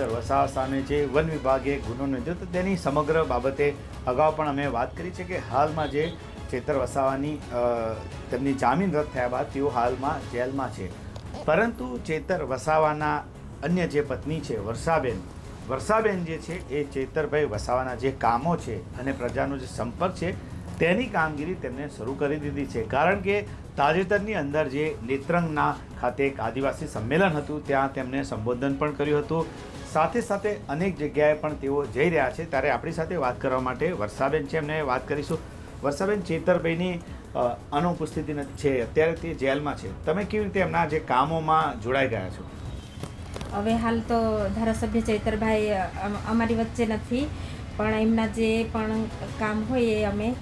ચેતર વસાવા સામે જે વન વિભાગે ગુનો નોંધ્યો તો તેની સમગ્ર બાબતે અગાઉ પણ અમે વાત કરી છે કે હાલમાં જે ચેતર વસાવાની તેમની જામીન રદ થયા બાદ તેઓ હાલમાં જેલમાં છે. પરંતુ ચેતર વસાવાના અન્ય જે પત્ની છે, વર્ષાબેન વર્ષાબેન જે છે, એ ચેતરભાઈ વસાવાના જે કામો છે અને પ્રજાનો જે સંપર્ક છે, તેની કામગીરી તેમણે શરૂ કરી દીધી છે. કારણ કે તાજેતરની અંદર જે નેત્રંગના ખાતે એક આદિવાસી સંમેલન હતું, ત્યાં તેમણે સંબોધન પણ કર્યું હતું. સાથે સાથે અનેક જગ્યાએ પણ તેઓ જઈ રહ્યા છે. ત્યારે આપણી સાથે વાત કરવા માટે વર્ષાબેન છે. એમને વાત કરીશું. વર્ષાબેન, ચેતરભાઈની અનુપસ્થિતિ છે. અત્યારે તે જેલમાં છે. તમે કેવી રીતે એમના જે કામોમાં જોડાઈ ગયા છો? હવે હાલ તો ધારાસભ્ય ચૈતરભાઈ અમ- અમારી વચ્ચે નથી. પણ એમના જે પણ કામ હોય એ અમે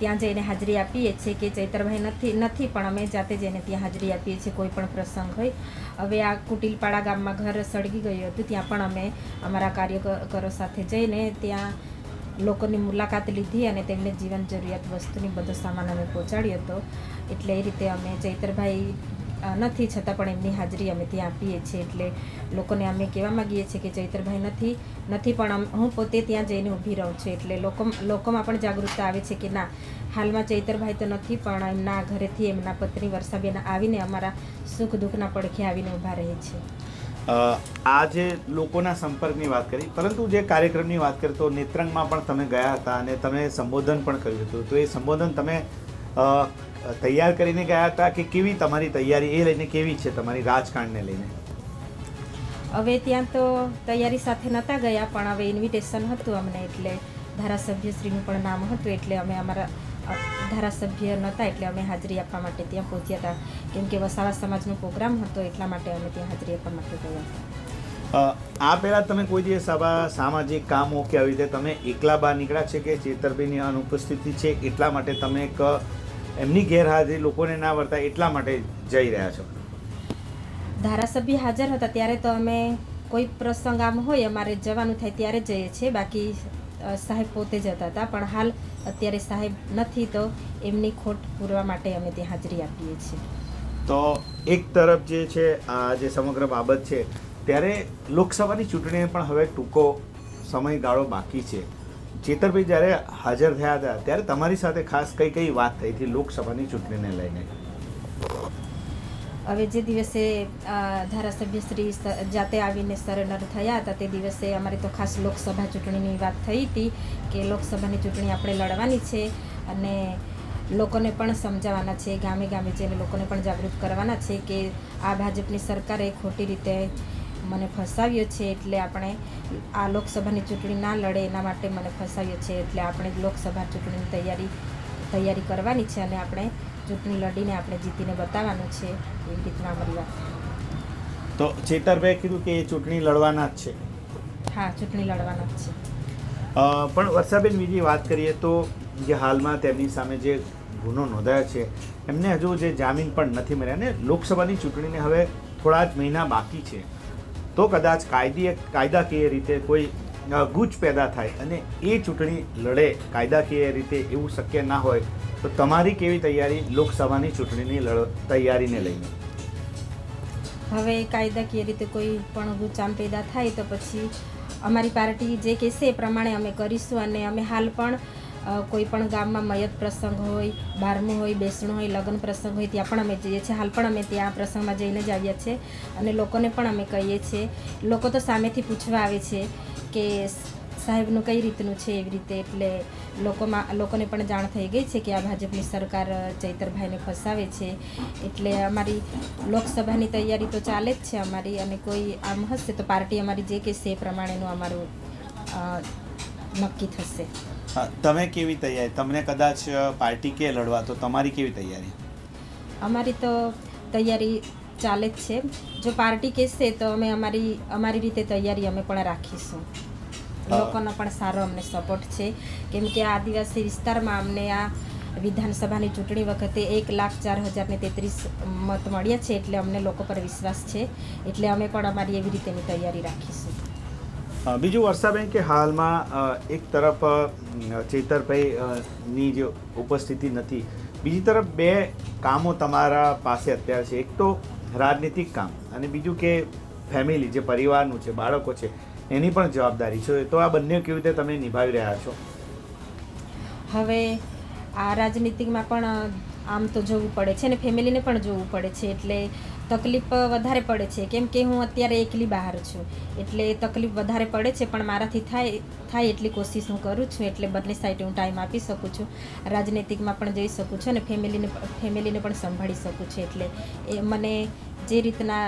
ત્યાં જઈને હાજરી આપીએ છીએ કે ચૈતરભાઈ નથી નથી, પણ અમે જાતે જઈને ત્યાં હાજરી આપીએ છીએ કોઈ પણ પ્રસંગ હોય. હવે આ કુટિલપાડા ગામમાં ઘર સળગી ગયું હતું, ત્યાં પણ અમે અમારા કાર્યકરો સાથે જઈને ત્યાં લોકોની મુલાકાત લીધી અને તેમને જીવન જરૂરિયાત વસ્તુની બધો સામાન અમે પહોંચાડ્યો હતો. એટલે એ રીતે અમે ચૈતરભાઈ નથી. છતાં પણ એમની હાજરી અમે ત્યાં આપીએ છીએ. એટલે લોકોને અમે કહેવા માગીએ છીએ કે ચૈતરભાઈ નથી નથી, પણ હું પોતે ત્યાં જઈને ઊભી રહું છું. એટલે લોકો લોકોમાં પણ જાગૃતતા આવે છે કે ના, હાલમાં ચૈતરભાઈ તો નથી, પણ એમના ઘરેથી એમના પત્ની વર્ષાબેન આવીને અમારા સુખ દુઃખના પડખે આવીને ઊભા રહે છે. આ જે લોકોના સંપર્કની વાત કરી, પરંતુ જે કાર્યક્રમની વાત કરી તો નેત્રંગમાં પણ તમે ગયા હતા અને તમે સંબોધન પણ કર્યું હતું. તો એ સંબોધન તમે તૈયાર કરીને ગયા હતા કે કેવી તમારી તૈયારી? એ લઈને કેવી છે તમારી રાજકારણને લઈને? હવે ત્યાં તો તૈયારી સાથે નહોતા ગયા પણ હવે ઇન્વિટેશન હતું અમને એટલે ધારાસભ્યશ્રીનું પણ નામ હતું એટલે અમે અમારા ધારાસભ્ય નહોતા એટલે અમે હાજરી આપવા માટે ત્યાં પહોંચ્યા હતા. કેમ કે વસાવા સમાજનો પ્રોગ્રામ હતો એટલા માટે અમે ત્યાં હાજરી આપવા માટે ગયા હતા. આ પહેલાં તમે કોઈ દિવસ આવા સામાજિક કામો કે આવી રીતે તમે એકલા બહાર નીકળ્યા છે કે ચેતરભાઈની અનુપસ્થિતિ છે એટલા માટે તમે એક એમની ગેરહાજરી લોકોને ના વર્તાય એટલા માટે જઈ રહ્યા છો. ધારાસભ્ય હાજર હતા ત્યારે તો અમે કોઈ પ્રસંગ આમ હોય અમારે જવાનું થાય ત્યારે જઈએ છીએ. બાકી સાહેબ પોતે જતા હતા પણ હાલ અત્યારે સાહેબ નથી તો એમની ખોટ પૂરવા માટે અમે ત્યાં હાજરી આપીએ છીએ. તો એક તરફ જે છે આ જે સમગ્ર બાબત છે ત્યારે લોકસભાની ચૂંટણીને પણ હવે ટૂંકો સમયગાળો બાકી છે. ચેતરભાઈ જ્યારે હાજર થયા હતા, ત્યારે તમારી સાથે ખાસ કઈ કઈ વાત થઈ હતી લોકસભાની ચૂંટણીને લઈને? હવે જે દિવસે ધારાસભ્ય શ્રી જાતે આવીને સરેન્ડર થયા હતા, તે દિવસે અમારી તો ખાસ લોકસભા ચૂંટણીની વાત થઈ હતી કે લોકસભાની ચૂંટણી આપણે લડવાની છે અને લોકોને પણ સમજાવવાના છે, ગામે ગામે જઈને લોકોને પણ જાગૃત કરવાના છે કે આ ભાજપની સરકારે ખોટી રીતે મને ફસાવ્યો છે એટલે આપણે આ લોકસભાની ચૂંટણી ના લડે એના માટે મને ફસાવ્યો છે એટલે આપણે લોકસભા ચૂંટણીની તૈયારી તૈયારી કરવાની છે અને આપણે ચૂંટણી લડીને આપણે જીતીને બતાવવાનું છે એવી રીતના અમારી વાત. તો ચેતરભાઈએ કીધું કે એ ચૂંટણી લડવાના જ છે. હા ચૂંટણી લડવાના જ છે. પણ વર્ષાબેન બીજી વાત કરીએ તો જે હાલમાં તેમની સામે જે ગુનો નોંધાયો છે એમને હજુ જે જામીન પણ નથી મળ્યા અને લોકસભાની ચૂંટણીને હવે થોડા જ મહિના બાકી છે. તો કદાચ કાયદીય કાયદાકીય રીતે કોઈ ગૂંચ પેદા થાય અને એ ચૂંટણી લડે, કાયદાકીય રીતે એવું શક્ય ના હોય, તો તમારી કેવી તૈયારી લોકસભાની ચૂંટણીની તૈયારીને લઈને? હવે કાયદાકીય રીતે કોઈ પણ ગુચામ પેદા થાય તો પછી અમારી પાર્ટી જે કહેશે એ પ્રમાણે અમે કરીશું અને અમે હાલ પણ કોઈ પણ ગામમાં મયત પ્રસંગ હોય, બારમું હોય, બેસણું હોય, લગ્ન પ્રસંગ હોય, ત્યાં પણ અમે જઈએ છીએ. હાલ પણ અમે ત્યાં પ્રસંગમાં જઈને જ આવ્યા છીએ અને લોકોને પણ અમે કહીએ છીએ. લોકો તો સામેથી પૂછવા આવે છે કે સાહેબનું કઈ રીતનું છે એવી રીતે? એટલે લોકોમાં, લોકોને પણ જાણ થઈ ગઈ છે કે આ ભાજપની સરકાર ચૈતરભાઈને ફસાવે છે. એટલે અમારી લોકસભાની તૈયારી તો ચાલે જ છે અમારી અને કોઈ આમ હશે તો પાર્ટી અમારી જે કહેશે એ પ્રમાણેનું અમારું નક્કી થશે. તમે કેવી તૈયારી? તમને કદાચ પાર્ટી કે લડવા તો તમારી કેવી તૈયારી? અમારી તો તૈયારી ચાલે જ છે. જો પાર્ટી કહેશે તો અમે અમારી અમારી રીતે તૈયારી અમે પણ રાખીશું. લોકોનો પણ સારો અમને સપોર્ટ છે. કેમ કે આ આદિવાસી વિસ્તારમાં અમને આ વિધાનસભાની ચૂંટણી વખતે એક લાખ ચાર હજારને તેત્રીસ મત મળ્યા છે એટલે અમને લોકો પર વિશ્વાસ છે. એટલે અમે પણ અમારી એવી રીતેની તૈયારી રાખીશું. બીજું વર્ષાબેન કે હાલમાં એક તરફ અ, ચેતરભાઈ ની જે ઉપસ્થિતિ નથી. બીજી તરફ બે કામો તમારા પાસે અત્યારે છે. એક તો રાજનીતિક કામ અને બીજું કે ફેમિલી જે પરિવારનું છે બાળકો છે એની પણ જવાબદારી છે. તો આ બંને કેવી રીતે તમે નિભાવી રહ્યા છો? હવે આ રાજનીતિમાં પણ આમ તો જોવું પડે છે ને ફેમિલીને પણ જોવું પડે છે. એટલે તકલીફ વધારે પડે છે. કેમ કે હું અત્યારે એકલી બહાર છું. એટલે તકલીફ વધારે પડે છે, પણ મારાથી થાય થાય એટલી કોશિશ હું કરું છું. એટલે બંને સાઈડ હું ટાઈમ આપી શકું છું. રાજનૈતિકમાં પણ જઈ શકું છું અને ફેમિલીને ફેમિલીને પણ સંભાળી શકું છું. એટલે એ મને જે રીતના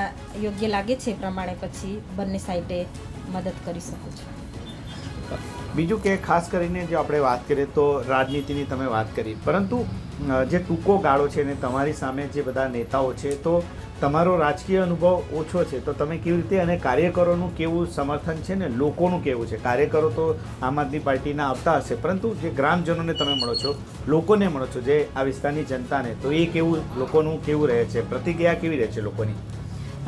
યોગ્ય લાગે છે એ પ્રમાણે પછી બંને સાઈડે મદદ કરી શકું છું. બીજું કે ખાસ કરીને જો આપણે વાત કરીએ તો રાજનીતિની તમે વાત કરી. પરંતુ જે ટૂંકો ગાળો છે ને તમારી સામે જે બધા નેતાઓ છે, તો તમારો રાજકીય અનુભવ ઓછો છે. તો તમે કેવી રીતે અને કાર્યકરોનું કેવું સમર્થન છે ને લોકોનું કેવું છે? કાર્યકરો તો આમ આદમી પાર્ટીના આવતા હશે, પરંતુ જે ગ્રામજનોને તમે મળો છો, લોકોને મળો છો, જે આ વિસ્તારની જનતાને, તો એ કેવું, લોકોનું કેવું રહે છે? પ્રતિક્રિયા કેવી રહે છે લોકોની?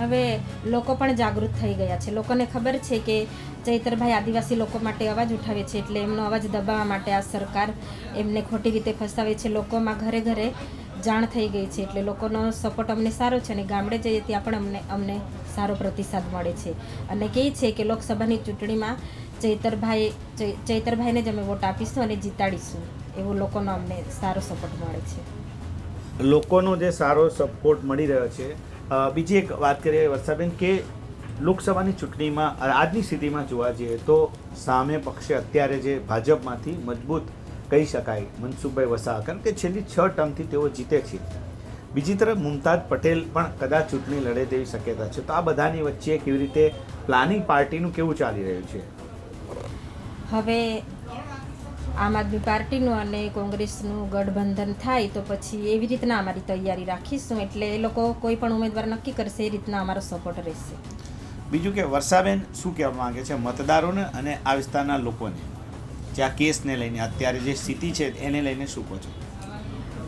હવે લોકો પણ જાગૃત થઈ ગયા છે. લોકોને ખબર છે કે ચૈતરભાઈ આદિવાસી લોકો માટે અવાજ ઉઠાવે છે એટલે એમનો અવાજ દબાવવા માટે આ સરકાર એમને ખોટી રીતે ફસાવે છે. લોકોમાં ઘરે ઘરે જાણ થઈ ગઈ છે એટલે લોકોનો સપોર્ટ અમને સારો છે અને ગામડે જઈએ ત્યાં પણ અમને અમને સારો પ્રતિસાદ મળે છે. અને કહે છે કે લોકસભાની ચૂંટણીમાં ચૈતરભાઈ ચૈતરભાઈને જ અમે વોટ આપીશું અને જીતાડીશું. એવો લોકોનો અમને સારો સપોર્ટ મળે છે. લોકોનો જે સારો સપોર્ટ મળી રહ્યો છે બીજી એક વાત કરીએ વર્ષાબેન કે લોકસભાની ચૂંટણીમાં આજની સ્થિતિમાં જોવા જઈએ તો સામે પક્ષે અત્યારે જે ભાજપમાંથી મજબૂત કહી શકાય મનસુખભાઈ વસાવા કારણ કે છેલ્લી છ ટર્મથી તેઓ જીતે છે. બીજી તરફ મુમતાજ પટેલ પણ કદાચ ચૂંટણી લડે તેવી શક્યતા છે. તો આ બધાની વચ્ચે કેવી રીતે પ્લાનિંગ પાર્ટીનું કેવું ચાલી રહ્યું છે? હવે આમ આદમી પાર્ટીનું અને કોંગ્રેસનું ગઠબંધન થાય તો પછી એવી રીતના અમારી તૈયારી રાખીશું એટલે એ લોકો કોઈ પણ ઉમેદવાર નક્કી કરશે એ રીતના અમારો સપોર્ટ રહેશે. બીજું કે વર્ષાબેન શું કહેવા માગે છે? મતદારોને અને આ વિસ્તારના લોકોને. જે આ કેસને લઈને અત્યારે જે સ્થિતિ છે એને લઈને શું કહો છો?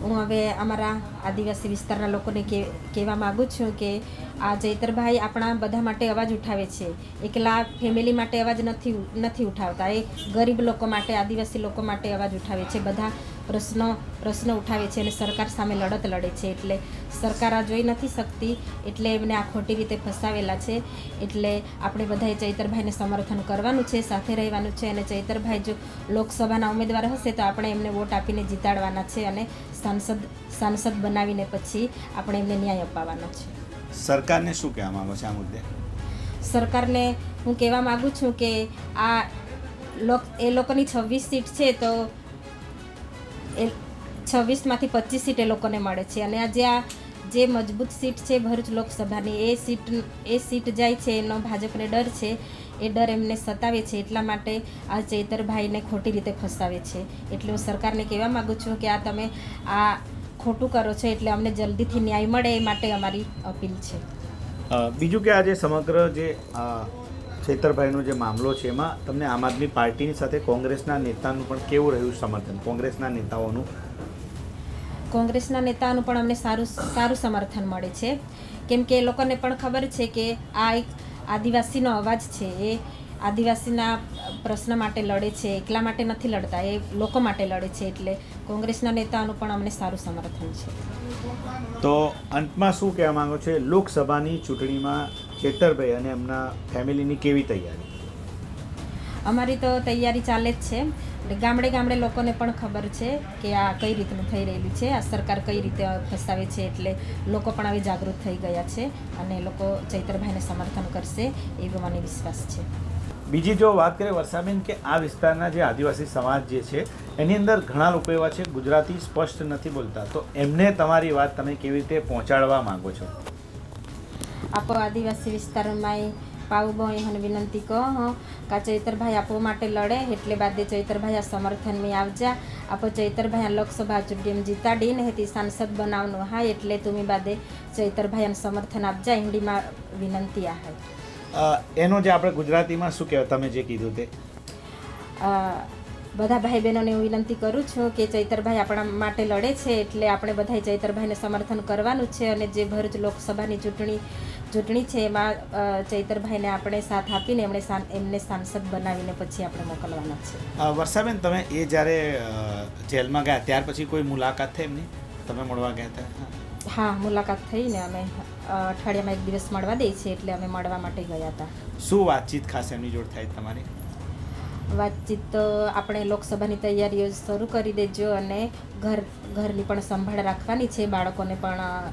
હું હવે અમારા આદિવાસી વિસ્તારના લોકોને કે કહેવા માગું છું કે આ ચૈતરભાઈ આપણા બધા માટે અવાજ ઉઠાવે છે. એકલા ફેમિલી માટે અવાજ નથી નથી ઉઠાવતા. એ ગરીબ લોકો માટે, આદિવાસી લોકો માટે અવાજ ઉઠાવે છે. બધા પ્રશ્નો પ્રશ્નો ઉઠાવે છે અને સરકાર સામે લડત લડે છે. એટલે સરકાર આ જોઈ નથી શકતી, એટલે એમને આ ખોટી રીતે ફસાવેલા છે. એટલે આપણે બધાએ ચૈતરભાઈને સમર્થન કરવાનું છે, સાથે રહેવાનું છે અને ચૈતરભાઈ જો લોકસભાના ઉમેદવાર હશે તો આપણે એમને વોટ આપીને જીતાડવાના છે અને સાંસદ સાંસદ બનાવીને પછી આપણે એમને ન્યાય અપાવવાનો છે. સરકારને શું કહેવા માંગો છો આ મુદ્દે? સરકારને હું કહેવા માગું છું કે આ એ લોકોની છવ્વીસ સીટ છે તો એ છવ્વીસમાંથી પચીસ સીટ એ લોકોને મળે છે. અને આ જે આ જે મજબૂત સીટ છે ભરૂચ લોકસભાની, એ સીટ એ સીટ જાય છે એનો ભાજપને ડર છે. એ ડર એમને સતાવે છે, એટલા માટે આ ચૈતરભાઈને ખોટી રીતે ફસાવે છે. એટલે હું સરકારને કહેવા માગું છું કે આ તમે આ ખોટું કરો છો એટલે અમને જલ્દીથી ન્યાય મળે એ માટે અમારી અપીલ છે. બીજું કે આજે સમગ્ર જે છેતરભાઈનો જે મામલો છે એમાં તમને આમ આદમી પાર્ટીની સાથે કોંગ્રેસના નેતાનું પણ કેવું રહ્યું સમર્થન? કોંગ્રેસના નેતાઓનું? કોંગ્રેસના નેતાનું પણ અમને સારું સારું સમર્થન મળે છે. કેમ કે એ લોકોને પણ ખબર છે કે આ એક આદિવાસીનો અવાજ છે. એ આદિવાસીના પ્રશ્ન માટે લડે છે એકલા માટે નથી લડતા એ લોકો માટે લડે છે એટલે કોંગ્રેસના નેતાનું પણ અમને સારું સમર્થન છે. તો અંતમાં શું કહેવા માંગો છો? લોકસભાની ચૂંટણીમાં ચેતરભાઈ અને એમના ફેમિલીની કેવી તૈયારી? અમારી તો તૈયારી ચાલે જ છે. એટલે ગામડે ગામડે લોકોને પણ ખબર છે કે આ કઈ રીતનું થઈ રહેલું છે આ સરકાર કઈ રીતે ફસાવે છે એટલે લોકો પણ હવે જાગૃત થઈ ગયા છે અને લોકો ચૈતરભાઈને સમર્થન કરશે એવો મને વિશ્વાસ છે. બીજી જો વાત કરીએ વર્ષાબેન કે આ વિસ્તારના જે આદિવાસી સમાજ જે છે, એની અંદર ઘણા લોકો એવા છે, ગુજરાતી સ્પષ્ટ નથી બોલતા. તો એમને તમારી વાત તમે કેવી રીતે પહોંચાડવા માંગો છો? આપો આદિવાસી વિસ્તારમાં પાઉબો એને વિનંતી કહો કા ચૈતરભાઈ આપો માટે લડે, એટલે બાદે ચૈતરભાઈ આ સમર્થન મેં આવજા. આપો ચૈતરભાઈ આ લોકસભા ચૂંટણી જીતાડીને હેતી સાંસદ બનાવનું હા એટલે તમે બાદે ચૈતરભાઈ સમર્થન આપજા હિન્દીમાં વિનંતી આ એનો જે આપણે ગુજરાતીમાં શું કહેવાય? તમે જે કીધું તે. બધા ભાઈ બહેનોને હું વિનંતી કરું છું કે ચૈતરભાઈ આપણા માટે લડે છે એટલે આપણે બધાએ ચૈતરભાઈને સમર્થન કરવાનું છે અને જે ભરૂચ લોકસભાની ચૂંટણી ચૂંટણી છે એમાં ચૈતરભાઈને આપણે સાથ આપીને એમણે એમને સાંસદ બનાવીને પછી આપણે મોકલવાના છે. વર્ષાબેન તમે એ જ્યારે જેલમાં ગયા ત્યાર પછી કોઈ મુલાકાત થઈ એમની? તમે મળવા ગયા હતા? હા મુલાકાત થઈને અમે અઠવાડિયામાં એક દિવસ મળવા દે છે એટલે અમે મળવા માટે ગયા હતા. શું વાતચીત ખાસ એમની જોડે થાય તમારી? વાતચીત તો આપણે લોકસભાની તૈયારીઓ શરૂ કરી દેજો અને ઘર ઘરની પણ સંભાળ રાખવાની છે બાળકોને પણ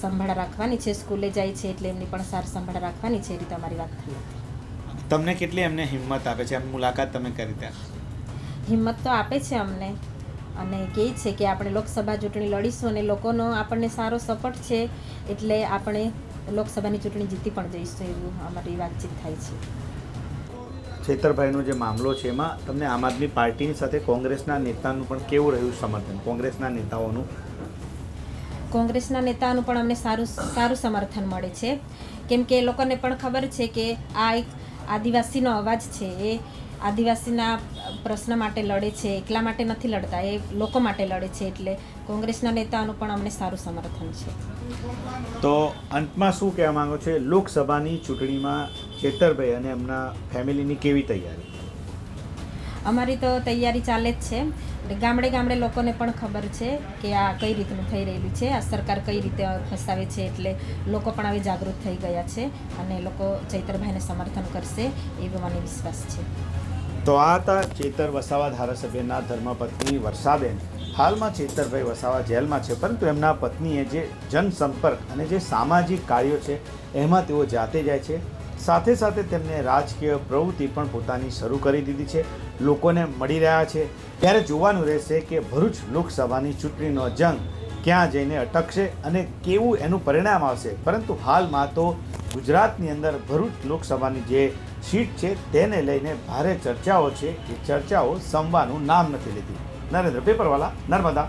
સંભાળ રાખવાની છે સ્કૂલે જાય છે એટલે એમની પણ સાર સંભાળ રાખવાની છે એ રીતે અમારી વાત થઈ. તમને કેટલી એમને હિંમત આપે છે? એમ મુલાકાત તમે કરી ત્યાં? હિંમત તો આપે છે અમને. અને કહે છે કે આપણે લોકસભા ચૂંટણી લડીશું અને લોકોનો આપણને સારો સપોર્ટ છે એટલે આપણે લોકસભાની ચૂંટણી જીતી પણ જઈશું એવું અમારી વાતચીત થાય છે. છેતરભાઈનો જે મામલો છે એમાં તમને આમ આદમી પાર્ટીની સાથે કોંગ્રેસના નેતાનું પણ કેવું રહ્યું સમર્થન? કોંગ્રેસના નેતાઓનું? કોંગ્રેસના નેતાનું પણ અમને સારું સારું સમર્થન મળે છે. કેમ કે લોકોને પણ ખબર છે કે આ એક આદિવાસીનો અવાજ છે. એ આદિવાસીના પ્રશ્ન માટે લડે છે એકલા માટે નથી લડતા એ લોકો માટે લડે છે એટલે કોંગ્રેસના નેતાનું પણ અમને સારું સમર્થન છે. તો અંતમાં શું કહેવા માંગો છો? લોકસભાની ચૂંટણીમાં ચેતરભાઈ અને એમના ફેમિલીની કેવી તૈયારી? અમારી તો તૈયારી ચાલે જ છે. ગામડે ગામડે લોકોને પણ ખબર છે કે આ કઈ રીતનું થઈ રહેલું છે આ સરકાર કઈ રીતે ફસાવે છે એટલે લોકો પણ હવે જાગૃત થઈ ગયા છે અને લોકો ચૈતરભાઈને સમર્થન કરશે એવો મને વિશ્વાસ છે. તો આ હતા ચેતર વસાવા ધારાસભ્યના ધર્મપત્ની વર્ષાબેન હાલમાં ચેતરભાઈ વસાવા જેલમાં છે, પરંતુ એમના પત્નીએ જે જનસંપર્ક અને જે સામાજિક કાર્યો છે, એમાં તેઓ જાતે જાય છે. સાથે સાથે તેમને રાજકીય પ્રવૃત્તિ પણ પોતાની શરૂ કરી દીધી છે. લોકોને મળી રહ્યા છે. ત્યારે જોવાનું રહેશે કે ભરૂચ લોકસભાની ચૂંટણીનો જંગ ક્યાં જઈને અટકશે અને કેવું એનું પરિણામ આવશે. પરંતુ હાલમાં તો ગુજરાતની અંદર ભરૂચ લોકસભાની જે સીટ છે તેને લઈને ભારે ચર્ચાઓ છે એ ચર્ચાઓ સંવાનું નામ નથી લીધી. નરેન્દ્ર પેપરવાલા નર્મદા.